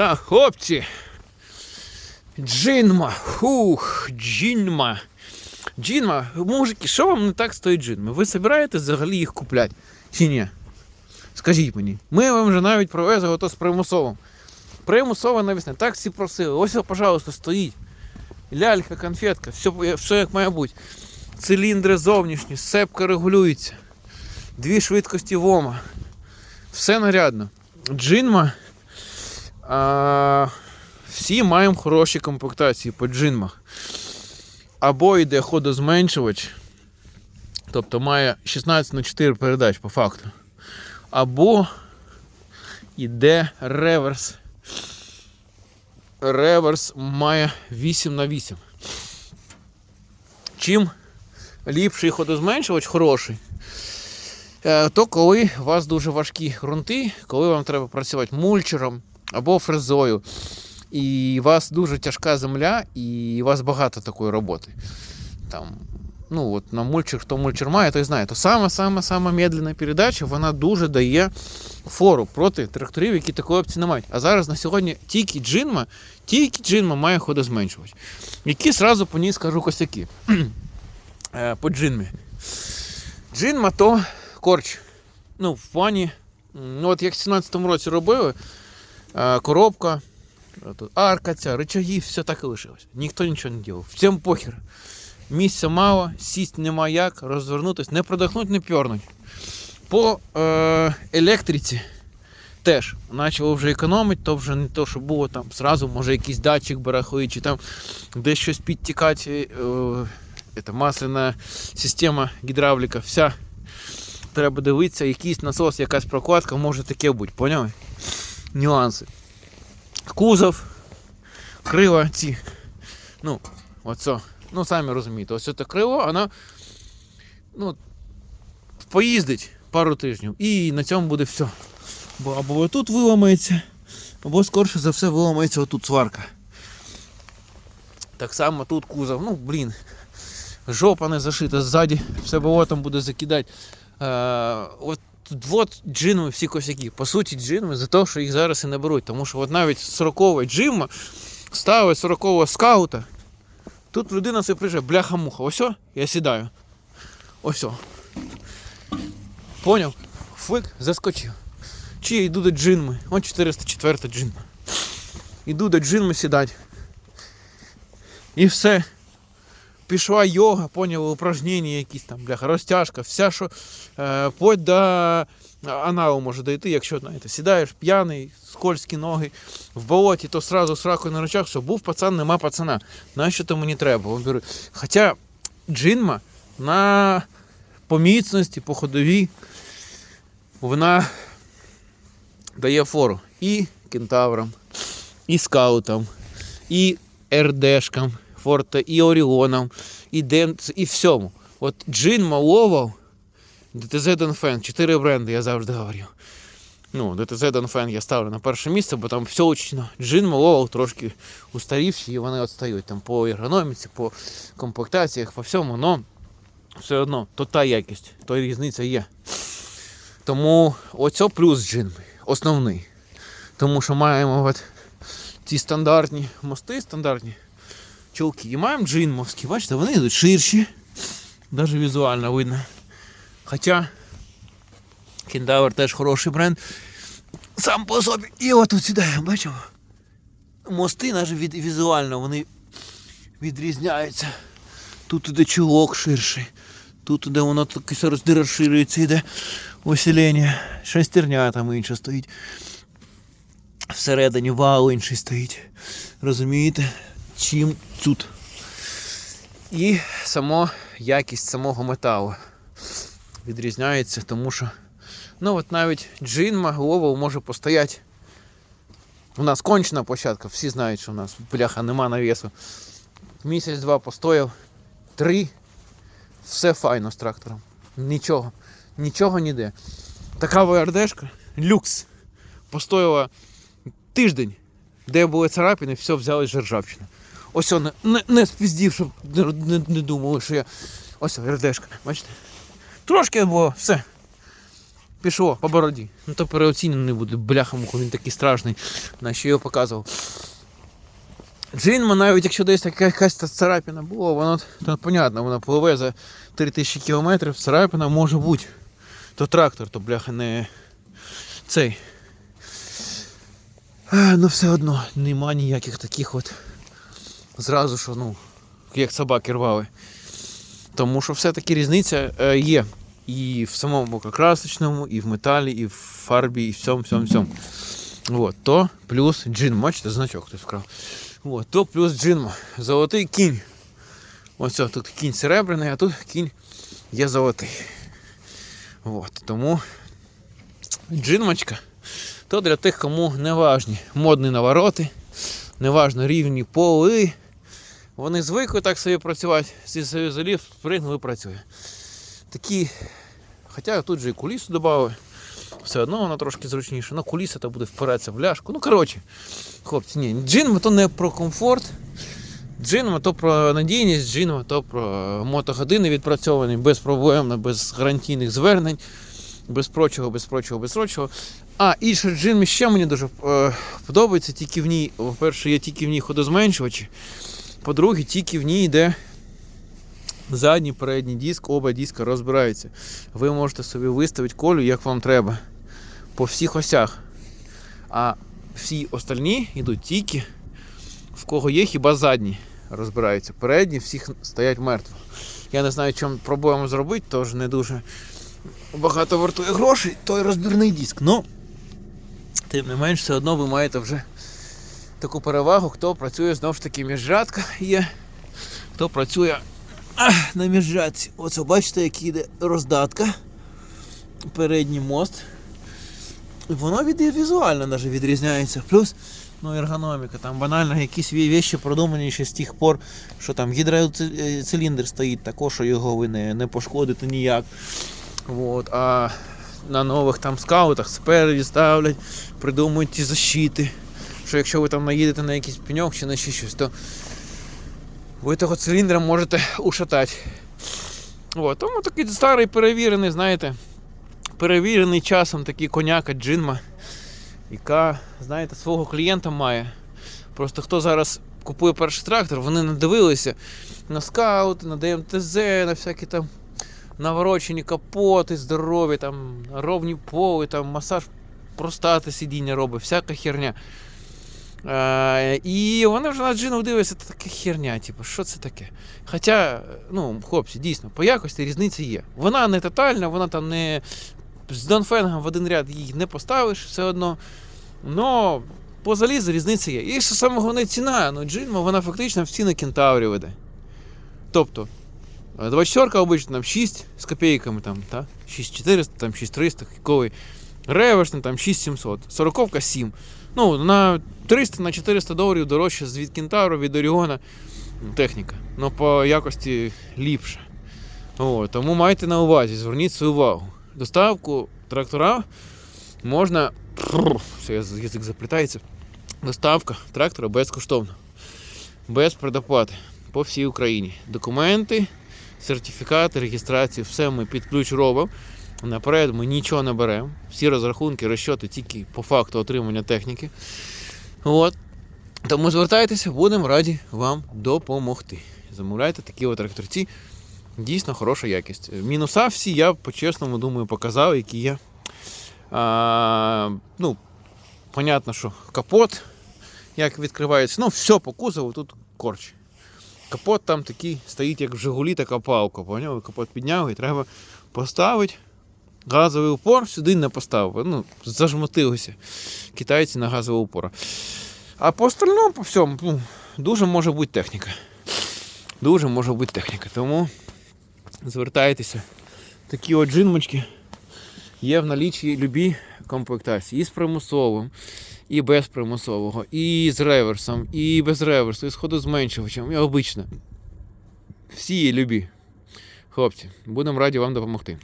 Так, хлопці. Джинма. Хух, джинма. Джинма, мужики, що вам не так стоїть джинми? Ви збираєтесь взагалі їх купляти? Чи ні? Скажіть мені. Ми вам вже навіть привезли ото з примусовим. Примусово навісне. Так всі просили. Ось, пожалуйста, стоїть. Лялька, конфетка, все, все як має бути. Циліндри зовнішні, сепка регулюється. Дві швидкості ВОМа. Все нарядно. Джинма. А, всі маємо хороші комплектації по джинмах. Або йде ходозменшувач, тобто має 16 на 4 передач по факту. Або йде реверс. Реверс має 8 на 8. Чим ліпший ходозменшувач хороший, е, то коли у вас дуже важкі ґрунти, коли вам треба працювати мульчером або фрезою, і у вас дуже тяжка земля, і у вас багато такої роботи. Там, ну от на мульчер, хто мульчер має, той знає, то саме-саме-саме медленна передача, вона дуже дає фору проти тракторів, які такої опції не мають. А зараз на сьогодні тільки джинма, тільки джинма має ходозменшувач. Які сразу по ній скажу косяки. Е, по джинмі. Джинма то корч. Ну, в плані, ну от як в 17-му році робили, коробка, е, тут арка ця, рычаги, все так і лишилось. Ніхто нічого не робив. Всім похер. Місця мало, сість нема як, розвернутися, не продохнуть, не пьорнуть. По е, електриці теж почало вже економити, то вже не то, що було там зразу, може якийсь датчик барахлить, чи там десь щось підтікати. Е, це масляна система гідравліка, вся. Треба дивитися, якийсь насос, якась прокладка, може таке бути, поняли? Нюанси. Кузов, крила ці. Ну, оце. Ну, самі розумієте, ось це крило, воно ну, поїздить пару тижнів і на цьому буде все. Бо або тут виламається, або скорше за все виламається отут сварка. Так само тут кузов, ну блін, жопа не зашита ззаді, все болотом буде закидати. Е, от, от джинми всі косяки. По суті, джинми за те, що їх зараз і не беруть. Тому що от навіть 40 джима ставить 40 скаута. Тут людина це приїжджає, бляха-муха. Ось, я сідаю. Ось. Поняв? Флик, заскочив. Чи я йду до джинми. Ось 404 джинма. Йду до джинми сідати. І все. Пішла йога, поняли, упражнення якісь там, бляха, розтяжка, вся, що е, вплоть до аналу може дойти, якщо знаєте, сідаєш п'яний, скользкі ноги в болоті, то сразу з ракою на речах, все, був пацан, нема пацана. Нащо то мені треба? Хоча джинма на по міцності, по ходовій, вона дає фору і кентаврам, і скаутам, і РДшкам. Форте, і Оріоном, і Демц, і всьому. От Джин Маловов, ДТЗ Донфен, чотири бренди, я завжди говорю. Ну, ДТЗ Донфен я ставлю на перше місце, бо там все учно. Джин Маловов трошки устарівші і вони відстають там по ергономіці, по комплектаціях, по всьому, але все одно то та якість, то різниця є. Тому оце плюс джин основний. Тому що маємо от ці стандартні мости, стандартні чулки. І маємо джинмовські, бачите, вони йдуть ширші, навіть візуально видно. Хоча Кентавр теж хороший бренд. Сам по собі. І от тут сідає, бачимо. Мости навіть від, візуально вони відрізняються. Тут іде чулок ширший. Тут іде воно таке розширюється, йде усилення. Шестерня там інша стоїть. Всередині вал інший стоїть. Розумієте? Чим тут. І само якість самого металу відрізняється, тому що ну от навіть джинма Гловел може постояти. У нас кончена площадка, всі знають, що у нас бляха нема навісу. Місяць-два постояв, три, все файно з трактором. Нічого, нічого ніде. Така ВРДшка, люкс. Постояла тиждень, де були царапини, все взяли з ржавчини. Ось он, не, не спіздів, щоб не, не, не думали, що я. Ось РДшка, бачите? Трошки було, все. Пішло по бороді. Ну то переоцінений буде, бляха муха, він такий страшний, на що його показував. Джинма, навіть якщо десь така якась та царапина була, воно то, понятно, вона пливе за 3000 кілометрів, царапина може бути. То трактор, то бляха не цей. А, ну все одно нема ніяких таких от зразу що, ну, як собаки рвали. Тому що все-таки різниця е, є. І в самому красочному, і в металі, і в фарбі, і в всьому, всьому, всьому. Вот, то плюс джин. Бачите, значок хтось вкрав. Вот, то плюс джинма. Золотий кінь. Ось тут кінь серебряний, а тут кінь є золотий. Вот, тому джинмочка то для тих, кому не важні модні навороти, не важно рівні поли. Вони звикли так собі працювати, зі союзолів спригнули працює. Такі, хоча тут же і кулісу додали, все одно воно трошки зручніше. Ну, куліса то буде впиратися в ляшку. Ну, коротше, хлопці, ні, джинма то не про комфорт. Джинма то про надійність, джинма то про мотогодини відпрацьовані без проблем, без гарантійних звернень, без прочого, без прочого, без прочого. А, і що джинмі ще мені дуже е, подобається, тільки в ній, по-перше, є тільки в ній ходозменшувачі. По-друге, тільки в ній йде задній передній диск, оба диска розбираються. Ви можете собі виставити колю, як вам треба, по всіх осях. А всі остальні йдуть тільки в кого є хіба задні розбираються. Передні всіх стоять мертво. Я не знаю, чому пробуємо зробити, тож не дуже багато вартує грошей, той розбірний диск. Ну, тим не менш, все одно ви маєте вже таку перевагу, хто працює знову ж таки міжрядка є, хто працює на міжрядці. Оце бачите, як іде роздатка. Передній мост. Воно від, візуально навіть відрізняється. Плюс ну, ергономіка, там банально якісь вещі продумані ще з тих пор, що там гідроциліндр стоїть також, що його ви не, не пошкодите ніяк. Вот. А на нових там скаутах спереді ставлять, придумують ті защити. Що якщо ви там наїдете на якийсь пеньок чи на ще щось, то ви того циліндра можете ушатати. От. Тому такий старий перевірений, знаєте, перевірений часом такий коняка джинма, яка, знаєте, свого клієнта має. Просто хто зараз купує перший трактор, вони не дивилися на скаути, на ДМТЗ, на всякі там наворочені капоти, здорові, там, ровні поли, там, масаж простати сидіння робить, всяка херня. Е, і вони вже на джину дивляться, це така херня, типу, що це таке? Хоча, ну, хлопці, дійсно, по якості різниця є. Вона не тотальна, вона там не з Донфенгом в один ряд її не поставиш все одно. Но по залізу різниця є. І що саме головне ціна, ну джинма, вона фактично в ціни кентаврів іде. Тобто, 24 обично там 6 з копійками, там, та? 6400, там 6300, кіковий. Реверсний там 6700, 40 7. Ну, на 300 на 400 доларів дорожче з від Кентавру, від Оріона техніка. Ну по якості ліпше. О, тому майте на увазі, зверніть свою увагу. Доставку трактора можна. Все, язик заплітається. Доставка трактора безкоштовна. Без предоплати по всій Україні. Документи, сертифікати, реєстрації, все ми під ключ робимо. Наперед ми нічого не беремо. Всі розрахунки, розчоти тільки по факту отримання техніки. От. Тому звертайтеся, будемо раді вам допомогти. Замовляйте такі от тракторці. Дійсно хороша якість. Мінуса всі я по-чесному думаю показав, які є. А, ну, понятно, що капот, як відкривається, ну, все по кузову тут корч. Капот там такий стоїть, як в Жигулі, така палка. Поняв? Капот підняв і треба поставити. Газовий упор сюди не поставив. Ну, зажмотилися китайці на газовий упор. А по остальному, по всьому, ну, дуже може бути техніка. Дуже може бути техніка. Тому звертайтеся. Такі от джинмочки є в налічі любі комплектації. І з примусовим, і без примусового, і з реверсом, і без реверсу, і з ходозменшувачем, і обично. Всі є любі. Хлопці, будемо раді вам допомогти.